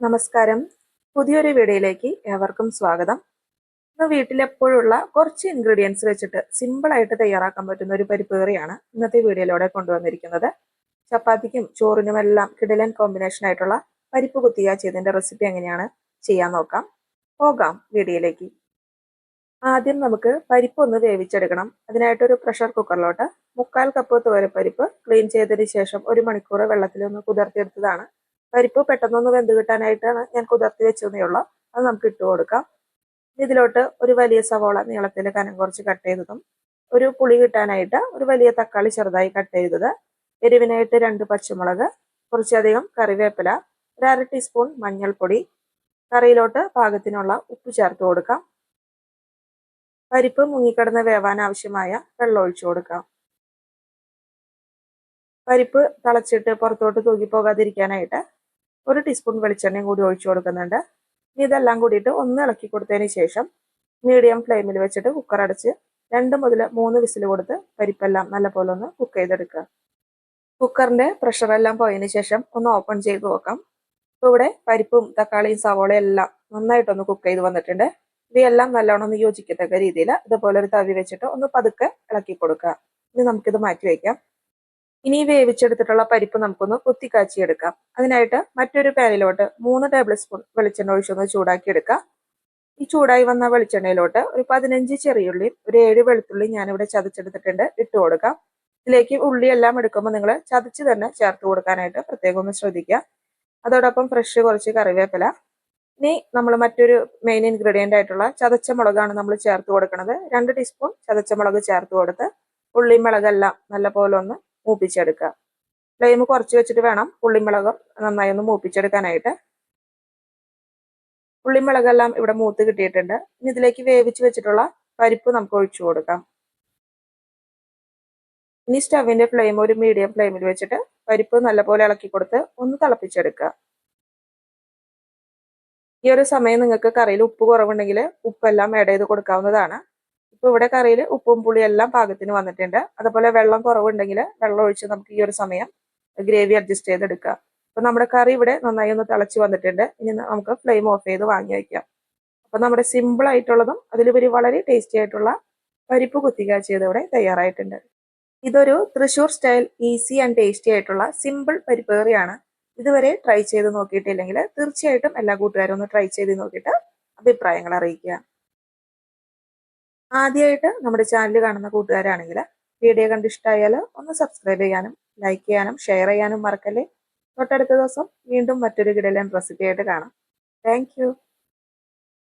നമസ്കാരം. പുതിയൊരു വീഡിയോയിലേക്ക് ഏവർക്കും സ്വാഗതം. ഇന്ന് വീട്ടിലെപ്പോഴുള്ള കുറച്ച് ഇൻഗ്രീഡിയൻസ് വെച്ചിട്ട് സിമ്പിളായിട്ട് തയ്യാറാക്കാൻ പറ്റുന്ന ഒരു പരിപ്പ് കറിയാണ് ഇന്നത്തെ വീഡിയോയിലൂടെ കൊണ്ടുവന്നിരിക്കുന്നത്. ചപ്പാത്തിക്കും ചോറിനും എല്ലാം കിടിലൻ കോമ്പിനേഷൻ ആയിട്ടുള്ള പരിപ്പ് കുത്തിയ ചെയ്തതിന്റെ റെസിപ്പി എങ്ങനെയാണ് ചെയ്യാൻ നോക്കാം. പോകാം വീഡിയോയിലേക്ക്. ആദ്യം നമുക്ക് പരിപ്പ് ഒന്ന് വേവിച്ചെടുക്കണം. അതിനായിട്ടൊരു പ്രഷർ കുക്കറിലോട്ട് മുക്കാൽ കപ്പ് തുവരപ്പരിപ്പ് ക്ലീൻ ചെയ്തതിന് ശേഷം ഒരു മണിക്കൂർ വെള്ളത്തിൽ ഒന്ന് കുതിർത്തിയെടുത്തതാണ്. പരിപ്പ് പെട്ടെന്നൊന്ന് വെന്ത് കിട്ടാനായിട്ടാണ് ഞാൻ കുതിർത്തി വെച്ചതേ ഉള്ളു. അത് നമുക്ക് ഇട്ട് കൊടുക്കാം. ഇതിലോട്ട് ഒരു വലിയ സവോള നീളത്തിൽ കനം കുറച്ച് കട്ട് ചെയ്തതും ഒരു പുളി കിട്ടാനായിട്ട് ഒരു വലിയ തക്കാളി ചെറുതായി കട്ട് ചെയ്തത് എരിവിനായിട്ട് രണ്ട് പച്ചമുളക് കുറച്ചധികം കറിവേപ്പില ഒരു അര ടീസ്പൂൺ മഞ്ഞൾപ്പൊടി കറിയിലോട്ട് പാകത്തിനുള്ള ഉപ്പ് ചേർത്ത് കൊടുക്കാം. പരിപ്പ് മുങ്ങിക്കിടന്ന് വേവാൻ ആവശ്യമായ വെള്ളം ഒഴിച്ചു കൊടുക്കാം. പരിപ്പ് തിളച്ചിട്ട് പുറത്തോട്ട് തൂക്കി പോകാതിരിക്കാനായിട്ട് ഒരു ടീസ്പൂൺ വെളിച്ചെണ്ണയും കൂടി ഒഴിച്ചു കൊടുക്കുന്നുണ്ട്. ഇനി ഇതെല്ലാം കൂടിയിട്ട് ഒന്ന് ഇളക്കി കൊടുത്തതിന് ശേഷം മീഡിയം ഫ്ലെയിമിൽ വെച്ചിട്ട് കുക്കർ അടച്ച് രണ്ട് മുതൽ മൂന്ന് വിസിൽ കൊടുത്ത് പരിപ്പെല്ലാം നല്ലപോലെ ഒന്ന് കുക്ക് ചെയ്തെടുക്കുക. കുക്കറിന്റെ പ്രഷർ എല്ലാം പോയതിന് ശേഷം ഒന്ന് ഓപ്പൺ ചെയ്ത് നോക്കാം. ഇപ്പോൾ ഇവിടെ പരിപ്പും തക്കാളിയും സവോളയും എല്ലാം നന്നായിട്ടൊന്ന് കുക്ക് ചെയ്ത് വന്നിട്ടുണ്ട്. ഇവയെല്ലാം നല്ലോണം ഒന്ന് യോജിക്കത്തക്ക രീതിയിൽ ഇതുപോലെ ഒരു തവി വെച്ചിട്ട് ഒന്ന് പതുക്കെ ഇളക്കി കൊടുക്കുക. ഇനി നമുക്കിത് മാറ്റി വയ്ക്കാം ഇനി വേവിച്ചെടുത്തിട്ടുള്ള പരിപ്പ് നമുക്കൊന്ന് കുത്തിക്കാച്ചിയെടുക്കാം. അതിനായിട്ട് മറ്റൊരു പാനിലോട്ട് മൂന്ന് ടേബിൾ സ്പൂൺ വെളിച്ചെണ്ണ ഒഴിച്ചൊന്ന് ചൂടാക്കി എടുക്കാം ഈ ചൂടായി വന്ന വെളിച്ചെണ്ണയിലോട്ട് ഒരു പതിനഞ്ച് ചെറിയുള്ളിയും ഒരു ഏഴ് വെളുത്തുള്ളി ഞാനിവിടെ ചതച്ചെടുത്തിട്ടുണ്ട് ഇട്ട് കൊടുക്കാം. ഇതിലേക്ക് ഉള്ളി എല്ലാം എടുക്കുമ്പോൾ നിങ്ങൾ ചതച്ച് തന്നെ ചേർത്ത് കൊടുക്കാനായിട്ട് പ്രത്യേകം ഒന്ന് ശ്രദ്ധിക്കുക. അതോടൊപ്പം ഫ്രഷ് കുറച്ച് കറിവേപ്പില. ഇനി നമ്മൾ മറ്റൊരു മെയിൻ ഇൻഗ്രീഡിയന്റ് ആയിട്ടുള്ള ചതച്ച മുളകാണ് നമ്മൾ ചേർത്ത് കൊടുക്കുന്നത് രണ്ട് ടീസ്പൂൺ ചതച്ച മുളക് ചേർത്ത് കൊടുത്ത് ഉള്ളിയും മുളകെല്ലാം നല്ലപോലെ ഒന്ന് മൂപ്പിച്ചെടുക്കുക. ഫ്ലെയിം കുറച്ച് വെച്ചിട്ട് വേണം ഉള്ളിമുളക് നന്നായി ഒന്ന് മൂപ്പിച്ചെടുക്കാനായിട്ട്. ഉള്ളിമുളകെല്ലാം ഇവിടെ മൂത്ത് കിട്ടിയിട്ടുണ്ട്. ഇനി ഇതിലേക്ക് വേവിച്ച് വെച്ചിട്ടുള്ള പരിപ്പ് നമുക്ക് ഒഴിച്ചു കൊടുക്കാം. ഇനി സ്റ്റവിന്റെ ഫ്ലെയിം ഒരു മീഡിയം ഫ്ലെയിമിൽ വെച്ചിട്ട് പരിപ്പ് നല്ലപോലെ ഇളക്കി കൊടുത്ത് ഒന്ന് തിളപ്പിച്ചെടുക്കുക. ഈ ഒരു സമയം നിങ്ങൾക്ക് കറിയിൽ ഉപ്പ് കുറവുണ്ടെങ്കിൽ ഉപ്പെല്ലാം ആഡ് ചെയ്ത് കൊടുക്കാവുന്നതാണ്. ഇപ്പൊ ഇവിടെ കറിയിൽ ഉപ്പും പുളിയും എല്ലാം പാകത്തിന് വന്നിട്ടുണ്ട്. അതുപോലെ വെള്ളം കുറവുണ്ടെങ്കിൽ വെള്ളം ഒഴിച്ച് നമുക്ക് ഈ ഒരു സമയം ഗ്രേവി അഡ്ജസ്റ്റ് ചെയ്തെടുക്കാം. അപ്പൊ നമ്മുടെ കറി ഇവിടെ നന്നായി ഒന്ന് തിളച്ച് വന്നിട്ടുണ്ട്. ഇനി നമുക്ക് ഫ്ലെയിം ഓഫ് ചെയ്ത് വാങ്ങി വയ്ക്കാം. അപ്പൊ നമ്മുടെ സിമ്പിൾ ആയിട്ടുള്ളതും അതിലുപരി വളരെ ടേസ്റ്റി ആയിട്ടുള്ള പരിപ്പ് കുത്തിക്കാച്ചിയത് ഇവിടെ തയ്യാറായിട്ടുണ്ട്. ഇതൊരു Thrissur style easy and tasty ആയിട്ടുള്ള സിമ്പിൾ പരിപ്പ് കറിയാണ്. ഇതുവരെ ട്രൈ ചെയ്ത് നോക്കിയിട്ടില്ലെങ്കിൽ തീർച്ചയായിട്ടും എല്ലാ കൂട്ടുകാരും ഒന്ന് ട്രൈ ചെയ്ത് നോക്കിയിട്ട് അഭിപ്രായങ്ങൾ അറിയിക്കുക. ആദ്യമായിട്ട് നമ്മുടെ ചാനൽ കാണുന്ന കൂട്ടുകാരാണെങ്കിൽ വീഡിയോ കണ്ട് ഇഷ്ടമായാൽ ഒന്ന് സബ്സ്ക്രൈബ് ചെയ്യാനും ലൈക്ക് ചെയ്യാനും ഷെയർ ചെയ്യാനും മറക്കല്ലേ. തൊട്ടടുത്ത ദിവസം വീണ്ടും മറ്റൊരു കിടലൻ റെസിപ്പിയായിട്ട് കാണാം. താങ്ക്